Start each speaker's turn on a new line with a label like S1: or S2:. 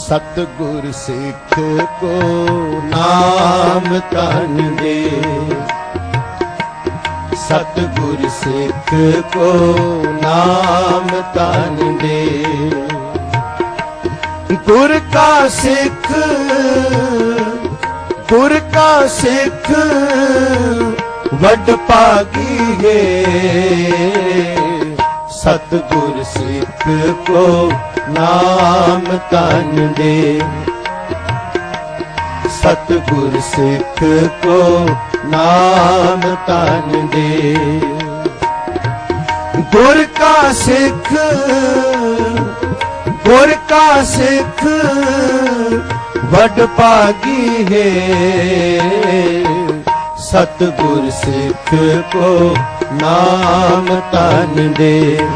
S1: ਸਤਿਗੁਰ ਸਿੱਖ ਕੋ ਨਾਮ ਤਨ ਦੇ। ਸਤਿਗੁਰ ਸਿੱਖ ਕੋ ਨਾਮ ਤਨ ਦੇ। ਗੁਰ ਕਾ ਸਿੱਖ, ਗੁਰ ਕਾ ਸਿੱਖ ਵੱਡ ਪਾਗੀ ਹੈ ਸਤਿਗੁਰ ਸਿੱਖ ਕੋ ਨਾਮ ਤਨ ਦੇ। ਸਤਿਗੁਰ ਸਿੱਖ ਕੋ ਨਾਮ ਤਨ ਦੇ। ਗੁਰ ਕਾ ਸਿੱਖ, ਗੁਰ ਕਾ ਸਿੱਖ, ਵੱਡ ਭਾਗੀ ਹੈ। ਸਤਿਗੁਰ ਸਿੱਖ ਕੋ ਨਾਮ ਤਨ ਦੇ।